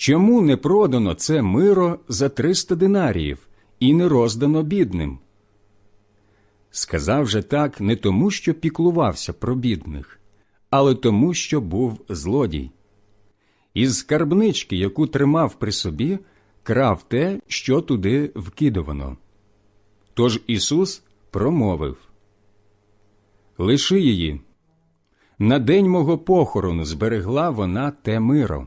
Чому не продано це миро за триста динаріїв і не роздано бідним? Сказав же так не тому, що піклувався про бідних, але тому, що був злодій. Із скарбнички, яку тримав при собі, крав те, що туди вкидувано. Тож Ісус промовив Лиши її. На день мого похорону зберегла вона те миро.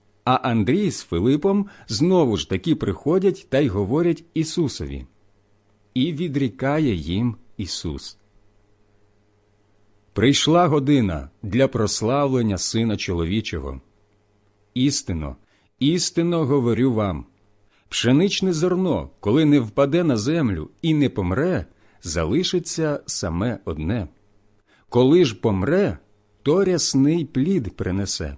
а Андрій з Филипом знову ж таки приходять та й говорять Ісусові. І відрікає їм Ісус. Прийшла година для прославлення Сина чоловічого. Істинно, істинно говорю вам пшеничне зерно, коли не впаде на землю і не помре, залишиться саме одне. Коли ж помре, то рясний плід принесе.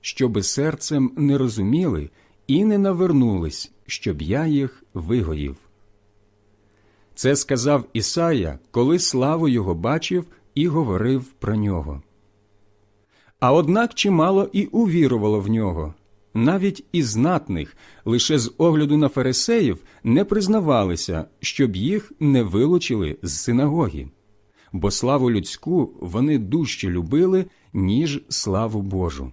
щоби серцем не розуміли і не навернулись, щоб я їх вигоїв. Це сказав Ісая, коли славу його бачив і говорив про нього. А однак чимало і увірувало в нього. Навіть і знатних, лише з огляду на фарисеїв, не признавалися, щоб їх не вилучили з синагоги бо славу людську вони дужче любили, ніж славу Божу.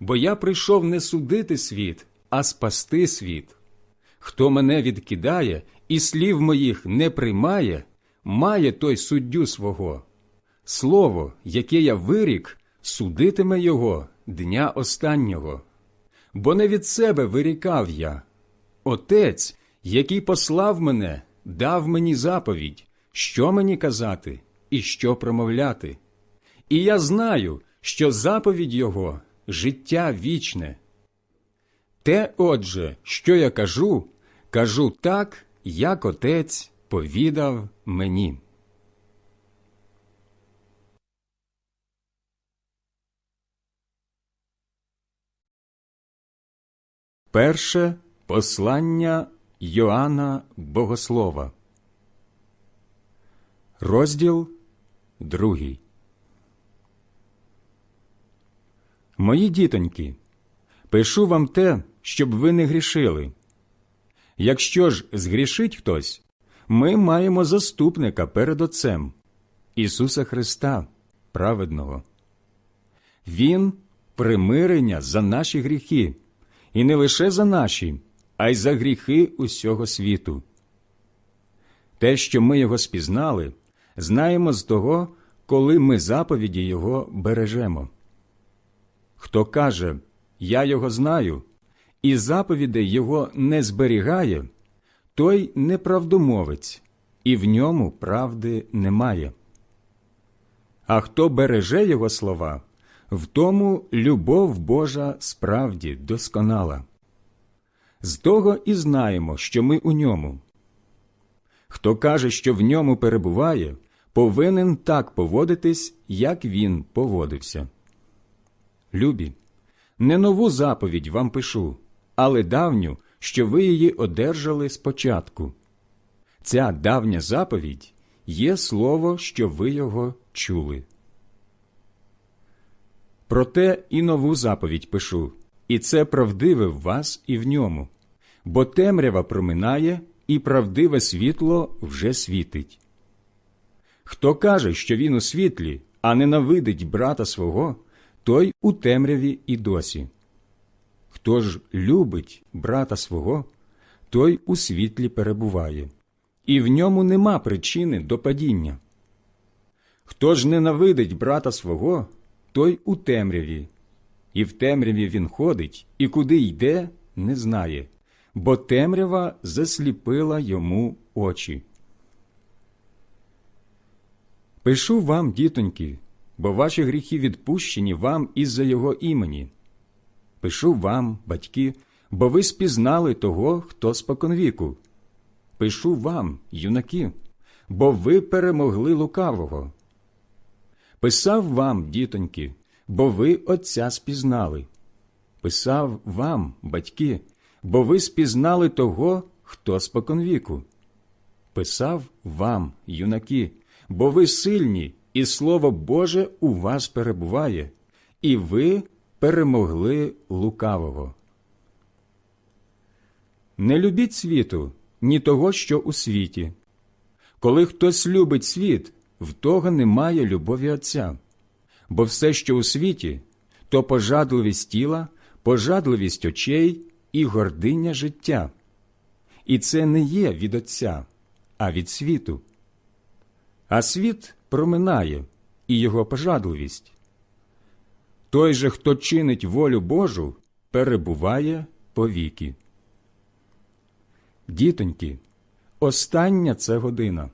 бо я прийшов не судити світ, а спасти світ. Хто мене відкидає і слів моїх не приймає, має той суддю свого. Слово, яке я вирік, судитиме його дня останнього. Бо не від себе вирікав я. Отець, який послав мене, дав мені заповідь що мені казати і що промовляти. І я знаю, що заповідь Його життя вічне. Те, отже, що я кажу, кажу так, як отець повідав мені. Перше послання Йоанна Богослова. Розділ другий. Мої дітоньки, пишу вам те, щоб ви не грішили. Якщо ж згрішить хтось, ми маємо заступника перед Отцем Ісуса Христа, праведного. Він примирення за наші гріхи, і не лише за наші, а й за гріхи усього світу. Те, що ми його спізнали знаємо з того, коли ми заповіді Його бережемо. Хто каже, Я його знаю, і заповідей Його не зберігає, той неправдомовець, і в ньому правди немає. А хто береже його слова, в тому любов Божа справді досконала. З того і знаємо, що ми у ньому. Хто каже, що в ньому перебуває, повинен так поводитись, як він поводився. Любі, не нову заповідь вам пишу, але давню, що ви її одержали спочатку. Ця давня заповідь є слово, що ви його чули. Проте і нову заповідь пишу, і це правдиве в вас і в ньому, бо темрява проминає, і правдиве світло вже світить. Хто каже, що він у світлі, а ненавидить брата свого, той у темряві і досі. Хто ж любить брата свого, той у світлі перебуває, і в ньому нема причини до падіння. Хто ж ненавидить брата свого, той у темряві, і в темряві він ходить, і куди йде, не знає, бо темрява засліпила йому очі. Пишу вам, дітоньки, бо ваші гріхи відпущені вам із-за його імені. Пишу вам, батьки, бо ви спізнали того, хто споконвіку. Пишу вам, юнаки, бо ви перемогли лукавого. Писав вам, дітоньки, бо ви Отця спізнали. Писав вам, батьки, бо ви спізнали того, хто споконвіку. Писав вам, юнаки, бо ви сильні, і Слово Боже у вас перебуває, і ви перемогли лукавого. Не любіть світу, ні того, що у світі. Коли хтось любить світ, в того немає любові Отця. Бо все, що у світі, то пожадливість тіла, пожадливість очей і гординя життя. І це не є від Отця, а від світу. А світ проминає і його пожадливість. Той же, хто чинить волю Божу, перебуває повіки. Дітоньки, остання це година.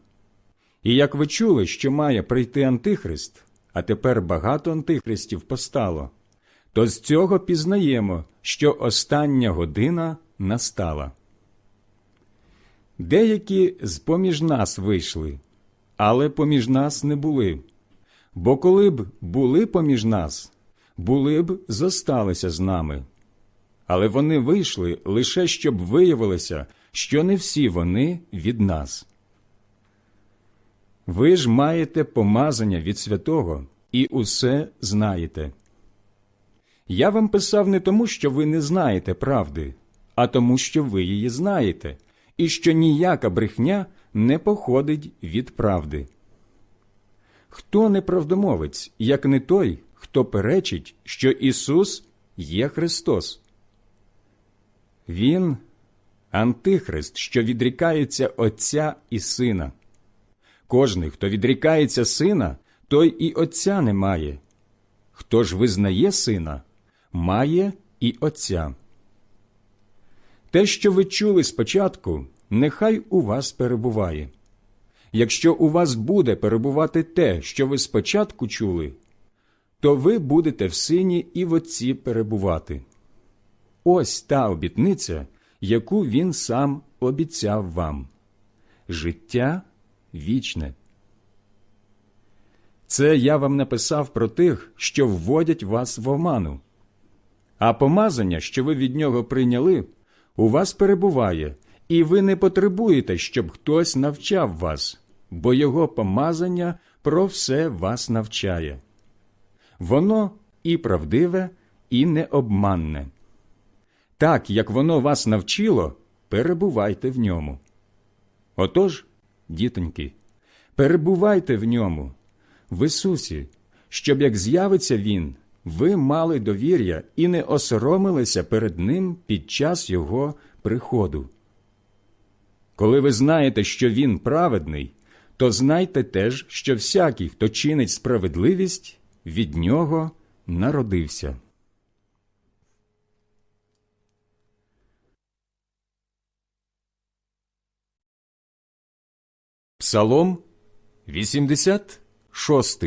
І як ви чули, що має прийти Антихрист, а тепер багато антихристів постало, то з цього пізнаємо, що остання година настала. Деякі з поміж нас вийшли, але поміж нас не були. Бо коли б були поміж нас, були б зосталися з нами. Але вони вийшли лише щоб виявилося, що не всі вони від нас. Ви ж маєте помазання від святого і усе знаєте. Я вам писав не тому, що ви не знаєте правди, а тому, що ви її знаєте, і що ніяка брехня не походить від правди. Хто неправдомовець, як не той, хто перечить, що Ісус є Христос? Він антихрист, що відрікається Отця і Сина. Кожний, хто відрікається сина, той і Отця не має. Хто ж визнає сина, має і Отця. Те, що ви чули спочатку, нехай у вас перебуває. Якщо у вас буде перебувати те, що ви спочатку чули, то ви будете в сині і в Отці перебувати. Ось та обітниця, яку він сам обіцяв вам життя вічне. Це я вам написав про тих, що вводять вас в оману. А помазання, що ви від нього прийняли, у вас перебуває, і ви не потребуєте, щоб хтось навчав вас, бо його помазання про все вас навчає. Воно і правдиве, і необманне. Так, як воно вас навчило, перебувайте в ньому. Отож, дітоньки, перебувайте в ньому, в Ісусі, щоб як з'явиться Він, ви мали довір'я і не осоромилися перед Ним під час Його приходу. Коли ви знаєте, що Він праведний, то знайте теж, що всякий, хто чинить справедливість, від нього народився. Псалом 86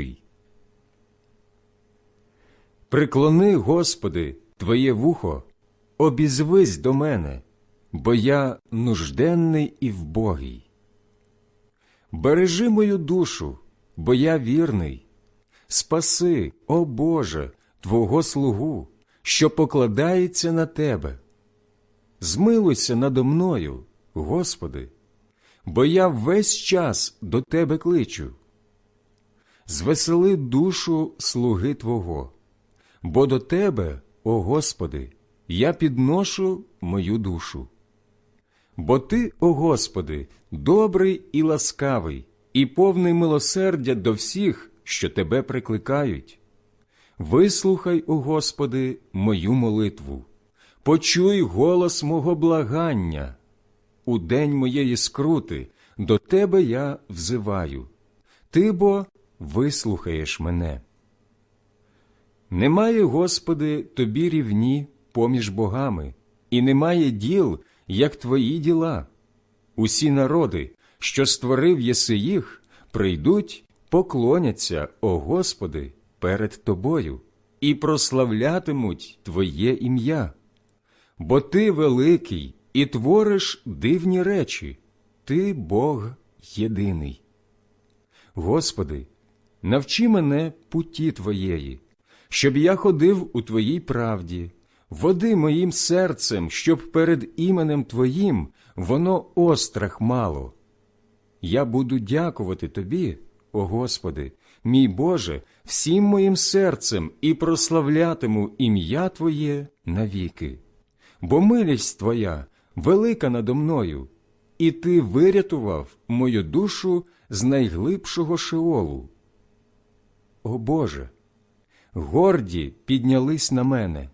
Приклони, Господи, Твоє вухо, обізвись до мене, бо я нужденний і вбогий. Бережи мою душу, бо я вірний. Спаси, о Боже, Твого слугу, що покладається на Тебе. Змилуйся надо мною, Господи, бо я весь час до Тебе кличу. Звесели душу слуги Твого, бо до Тебе, о Господи, я підношу мою душу. Бо Ти, о Господи, добрий і ласкавий, і повний милосердя до всіх, що Тебе прикликають. Вислухай, о Господи, мою молитву, почуй голос мого благання. У день моєї скрути до Тебе я взиваю, Ти бо вислухаєш мене. Немає, Господи, тобі рівні поміж богами, і немає діл, як твої діла. Усі народи, що створив єси їх, прийдуть, поклоняться, о Господи, перед Тобою, і прославлятимуть Твоє ім'я. Бо Ти великий і твориш дивні речі, Ти Бог єдиний. Господи, навчи мене путі Твоєї, щоб я ходив у Твоїй правді, води моїм серцем, щоб перед іменем Твоїм воно острах мало. Я буду дякувати Тобі, о Господи, мій Боже, всім моїм серцем і прославлятиму ім'я Твоє навіки. Бо милість Твоя велика надо мною, і Ти вирятував мою душу з найглибшого шеолу. О Боже! Горді піднялись на мене,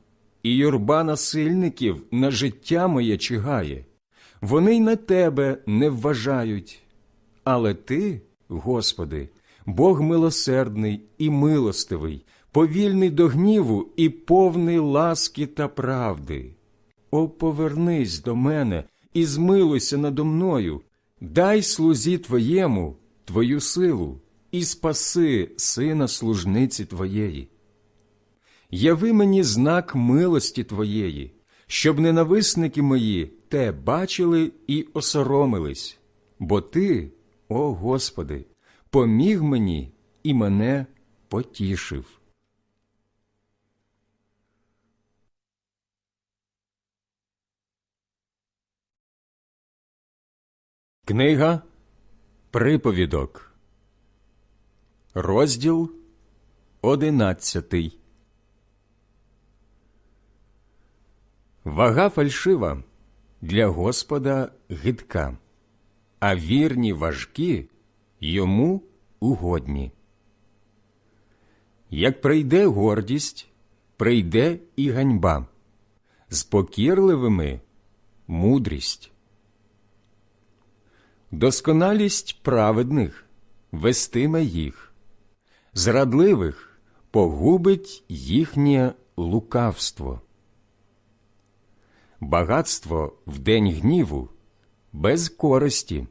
і юрба насильників на життя моє чигає. Вони й на тебе не вважають. Але ти, Господи, Бог милосердний і милостивий, повільний до гніву і повний ласки та правди. О, повернись до мене і змилуйся надо мною, дай слузі Твоєму Твою силу і спаси сина служниці Твоєї. Яви мені знак милості Твоєї, щоб ненависники мої те бачили і осоромились, бо Ти, о Господи, поміг мені і мене потішив. Книга Приповідок, розділ одинадцятий. Вага фальшива для Господа гидка, а вірні важкі йому угодні. Як прийде гордість, прийде і ганьба, з покірливими мудрість. Досконалість праведних вестиме їх, зрадливих погубить їхнє лукавство. Багатство в день гніву без користі,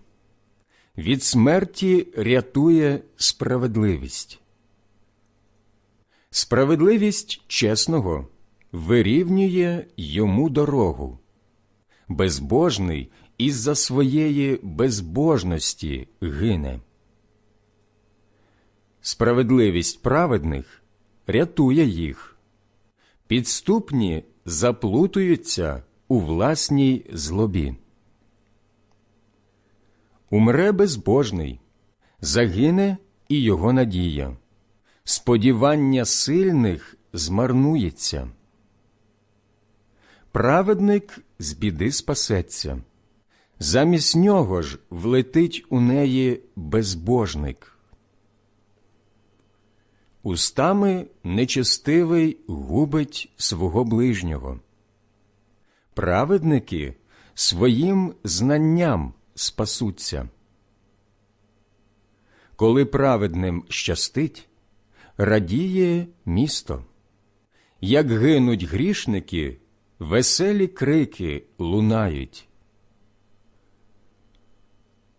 від смерті рятує справедливість. Справедливість чесного вирівнює йому дорогу, безбожний із-за своєї безбожності гине. Справедливість праведних рятує їх, підступні заплутуються у власній злобі. Умре безбожний, загине і його надія, сподівання сильних змарнується. Праведник з біди спасеться, замість нього ж влетить у неї безбожник. Устами нечестивий губить свого ближнього. Праведники своїм знанням спасуться. Коли праведним щастить, радіє місто. Як гинуть грішники, веселі крики лунають.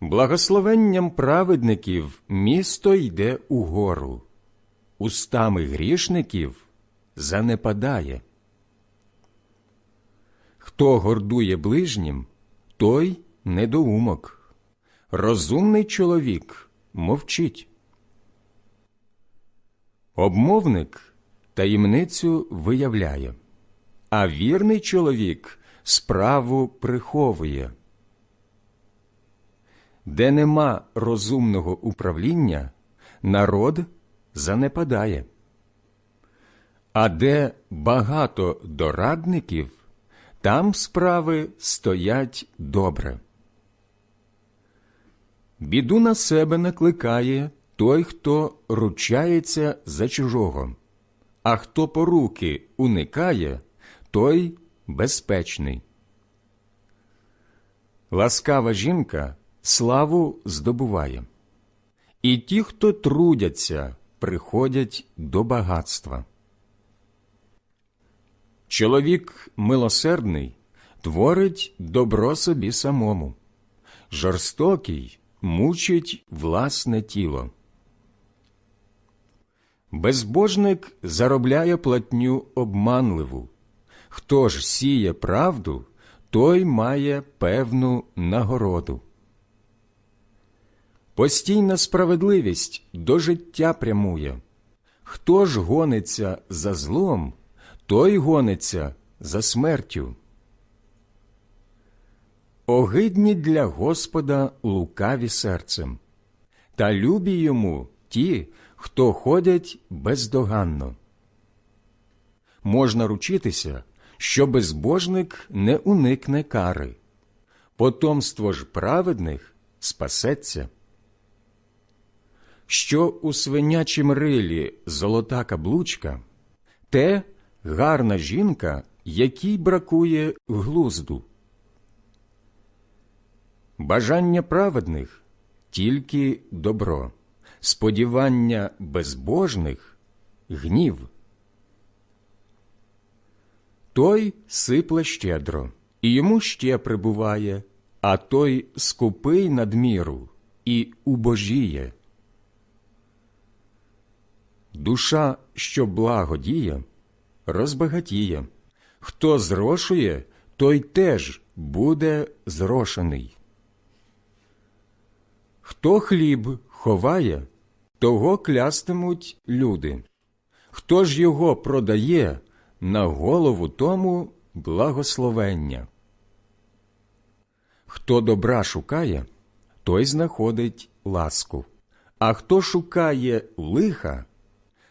Благословенням праведників місто йде угору, устами грішників занепадає. Хто гордує ближнім, той недоумок. Розумний чоловік мовчить. Обмовник таємницю виявляє, а вірний чоловік справу приховує. Де нема розумного управління, народ занепадає. А де багато дорадників, там справи стоять добре. Біду на себе накликає той, хто ручається за чужого, а хто поруки уникає, той безпечний. Ласкава жінка славу здобуває, і ті, хто трудяться, приходять до багатства. Чоловік милосердний творить добро собі самому, жорстокий мучить власне тіло. Безбожник заробляє платню обманливу. Хто ж сіє правду, той має певну нагороду. Постійна справедливість до життя прямує. Хто ж гониться за злом, той гониться за смертю. Огидні для Господа лукаві серцем, та любі йому ті, хто ходять бездоганно. Можна ручитися, що безбожник не уникне кари, потомство ж праведних спасеться. Що у свинячім рилі золота каблучка, те гарна жінка, якій бракує глузду. Бажання праведних тільки добро, сподівання безбожних гнів. Той сипле щедро, і йому ще прибуває, а той скупий надміру і убожіє. Душа, що благодіє, розбагатіє. Хто зрошує, той теж буде зрошений. Хто хліб ховає, того клястимуть люди. Хто ж його продає, на голову тому благословення. Хто добра шукає, той знаходить ласку, а хто шукає лиха,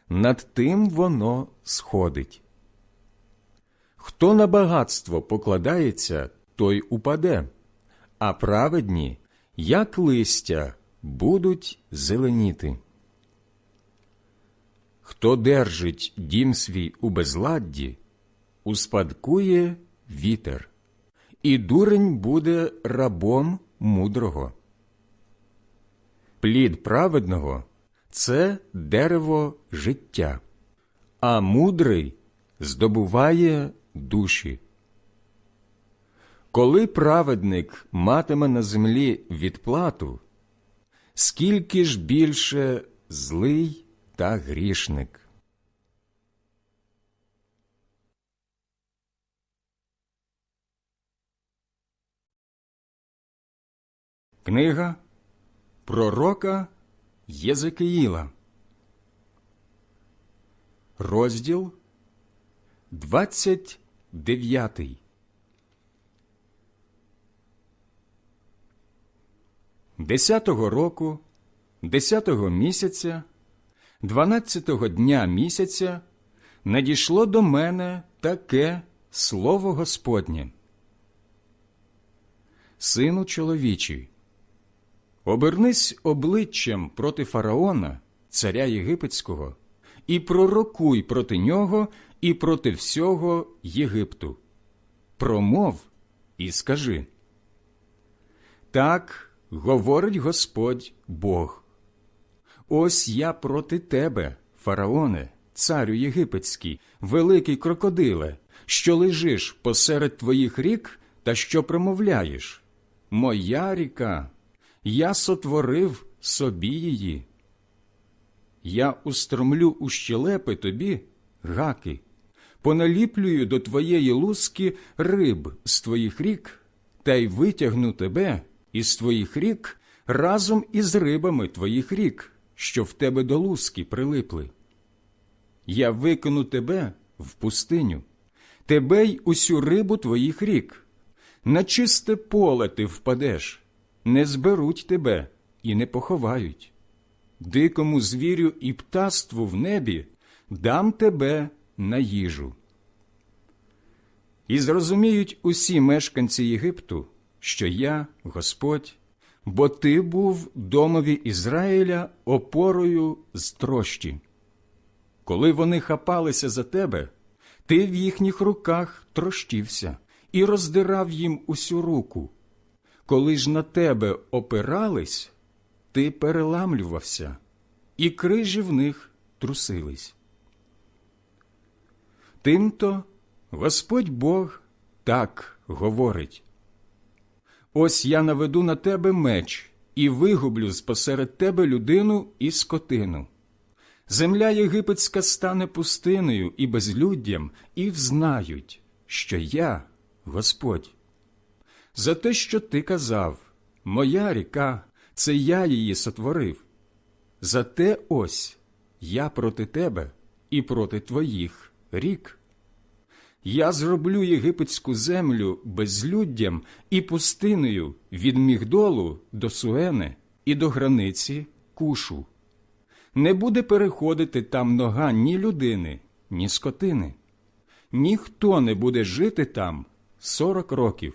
над тим воно сходить. Хто на багатство покладається, той упаде, а праведні, як листя, будуть зеленіти. Хто держить дім свій у безладді, успадкує вітер, і дурень буде рабом мудрого. Плід праведного це дерево життя, а мудрий здобуває душі. Коли праведник матиме на землі відплату, скільки ж більше злий та грішник. Книга Пророка Єзекиїла, розділ 29 Десятого року, десятого місяця, дванадцятого дня місяця надійшло до мене таке слово Господнє. Сину чоловічий, обернись обличчям проти фараона, царя єгипетського, і пророкуй проти нього і проти всього Єгипту. Промов і скажи. Так говорить Господь Бог. Ось я проти тебе, фараоне, царю єгипетський, великий крокодиле, що лежиш посеред твоїх рік та що промовляєш. Моя ріка, я сотворив собі її. Я устромлю у щелепи тобі гаки, поналіплюю до твоєї луски риб з твоїх рік, та й витягну тебе із твоїх рік разом із рибами твоїх рік, що в тебе до луски прилипли. Я викину тебе в пустиню, тебе й усю рибу твоїх рік. На чисте поле ти впадеш, не зберуть тебе і не поховають. Дикому звірю і птаству в небі дам тебе на їжу. І зрозуміють усі мешканці Єгипту, що я Господь, бо ти був домові Ізраїля опорою з трощі. Коли вони хапалися за тебе, ти в їхніх руках трощився і роздирав їм усю руку. Коли ж на тебе опирались, ти переламлювався, і крижі в них трусились. Тимто Господь Бог так говорить. Ось я наведу на тебе меч і вигублю спосеред тебе людину і скотину. Земля єгипетська стане пустиною і безлюддям, і взнають, що я Господь. За те, що ти казав, моя ріка, це я її сотворив. За те ось я проти тебе і проти твоїх рік. Я зроблю єгипетську землю безлюддям і пустиною від Мігдолу до Суени і до границі Кушу. Не буде переходити там нога ні людини, ні скотини. Ніхто не буде жити там сорок років.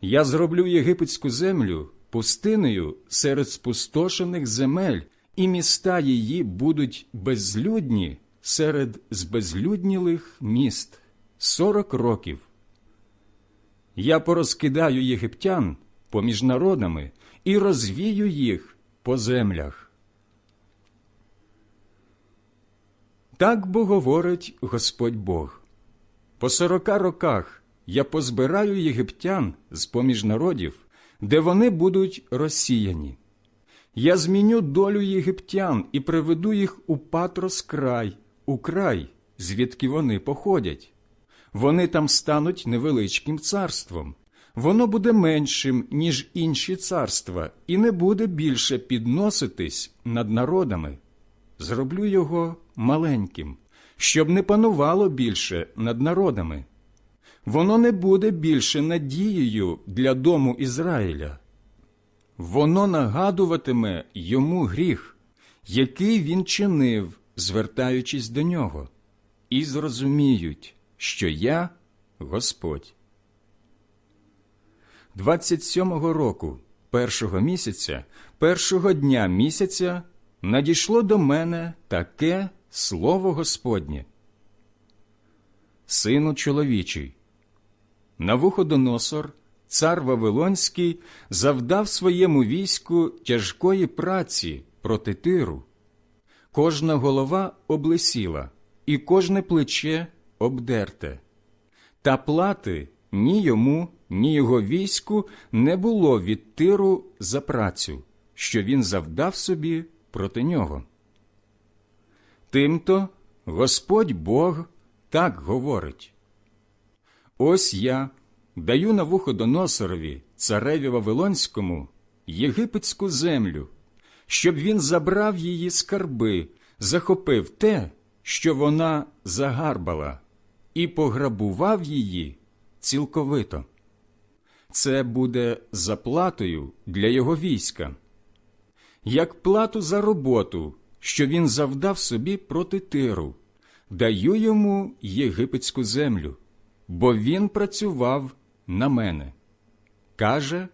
Я зроблю єгипетську землю пустиною серед спустошених земель, і міста її будуть безлюдні серед збезлюднілих міст сорок років. Я порозкидаю єгиптян поміж народами і розвію їх по землях. Так бо говорить Господь Бог. По сорока роках я позбираю єгиптян з поміж народів, де вони будуть розсіяні. Я зміню долю єгиптян і приведу їх у Патрос край, у край, звідки вони походять. Вони там стануть невеличким царством. Воно буде меншим, ніж інші царства, і не буде більше підноситись над народами. Зроблю його маленьким, щоб не панувало більше над народами. Воно не буде більше надією для дому Ізраїля. Воно нагадуватиме йому гріх, який він чинив, звертаючись до нього, і зрозуміють, що я Господь. 27-го року, першого місяця, першого дня місяця, надійшло до мене таке слово Господнє. Сину чоловічий, Навуходоносор, цар Вавилонський, завдав своєму війську тяжкої праці проти тиру. Кожна голова облесіла, і кожне плече обдерте. Та плати ні йому, ні його війську не було від тиру за працю, що він завдав собі проти нього. Тимто Господь Бог так говорить. Ось я даю на вухо Доносорові, цареві Вавилонському, єгипетську землю, щоб він забрав її скарби, захопив те, що вона загарбала, і пограбував її цілковито. Це буде заплатою для його війська, як плату за роботу, що він завдав собі проти тиру, даю йому єгипетську землю, бо він працював на мене, каже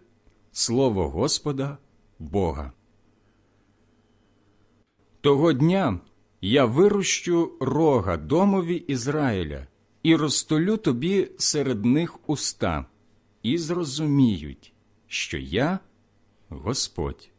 слово Господа Бога. Того дня я вирощу рога домові Ізраїля і розтолю тобі серед них уста, і зрозуміють, що я Господь.